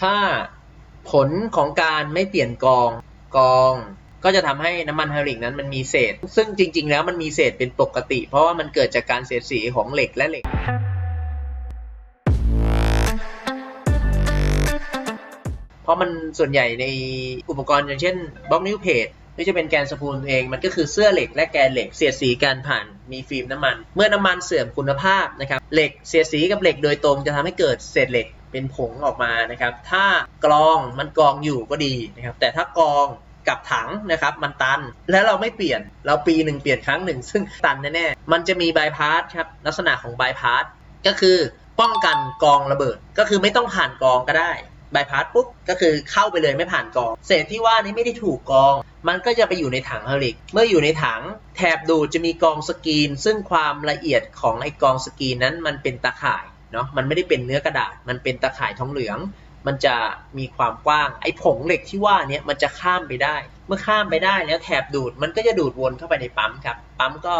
ถ้าผลของการไม่เปลี่ยนกองกอง ก็จะทำให้น้ำมันไฮดริกนั้นมันมีเศษ ซึ่งจริง ๆ แล้วมันมีเศษเป็นปกติ เพราะว่ามันเกิดจากการเสียดสีของเหล็กและเหล็ก เพราะมันส่วนใหญ่ในอุปกรณ์อย่างเช่นบล็อกนิ้วเพจหรือจะเป็นแกนสปูลเอง มันก็คือเสื้อเหล็กและแกนเหล็กเสียดสีกันผ่านมีฟิล์มน้ำมัน เมื่อน้ำมันเสื่อมคุณภาพนะครับเหล็กเสียดสีกับเหล็กโดยตรงจะทำให้เกิดเศษเหล็ก เป็นผงออกมานะครับ ถ้ากรองมันกรองอยู่ก็ดีนะครับ แต่ถ้ากรองกับถังนะครับ มันตันแล้วเราไม่เปลี่ยนเราปีหนึ่งเปลี่ยนครั้งหนึ่งซึ่งตันแน่ๆมันจะมีบายพาสครับลักษณะของบายพาสก็คือป้องกันกรองระเบิด ก็คือไม่ต้องผ่านกรองก็ได้บายพาสปุ๊บก็คือเข้าไปเลยไม่ผ่านกรอง เศษที่ว่านี้ไม่ได้ถูกกรอง มันก็จะไปอยู่ในถังเฮลิก เมื่ออยู่ในถังแถบดูดจะมีกรองสกรีน ซึ่งความละเอียดของไอกรองสกรีนนั้นมันเป็นตะข่าย เนาะมันไม่ได้เป็นเนื้อกระดาษ มันเป็นตะข่ายทองเหลือง มันจะมีความกว้าง ไอ้ผงเหล็กที่ว่าเนี้ยมันจะข้ามไปได้ เมื่อข้ามไปได้แล้วแถบดูดมันก็จะดูดวนเข้าไปในปั๊มครับ ปั๊มก็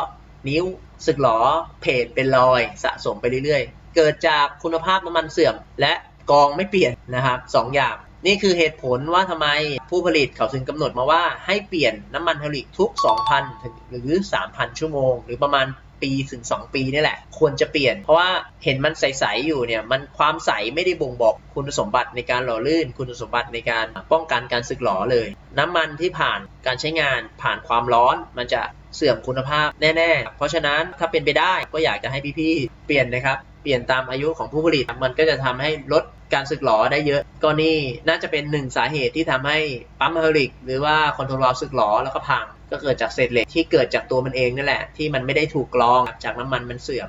นิ้วสึกหรอเพจเป็นรอยสะสมไปเรื่อยๆ เกิดจากคุณภาพน้ำมันเสื่อม และกองไม่เปลี่ยนนะครับสองอย่างนี่คือเหตุผลว่าทำไมผู้ผลิตเขาถึงกำหนดมาว่าให้เปลี่ยนน้ำมันไฮอลิกทุก 2,000 ถึงหรือ 3,000 ชั่วโมง หรือประมาณ ปีถึง 2 ปีนี่แหละ ควรจะเปลี่ยน เพราะว่าเห็นมันใส ๆ อยู่เนี่ย มันความใสไม่ได้บ่งบอกคุณสมบัติในการหล่อลื่น คุณสมบัติในการป้องกันการสึกหรอเลย น้ำมันที่ผ่านการใช้งานผ่านความร้อนมันจะเสื่อมคุณภาพแน่ๆ เพราะฉะนั้นถ้าเป็นไปได้ก็อยากจะให้พี่ๆเปลี่ยนนะครับ เปลี่ยนตามอายุของผู้ผลิต มันก็จะทำให้ลดการสึกหรอได้เยอะ ก็นี่น่าจะเป็นหนึ่งสาเหตุที่ทำให้ปั๊มเฮลิกหรือว่าคอนโทรลวาล์วสึกหรอแล้วก็พัง ก็เกิดจากเศษเหล็กที่เกิดจากตัวมันเองนั่นแหละที่มันไม่ได้ถูกกรองจากน้ำมันมันเสื่อม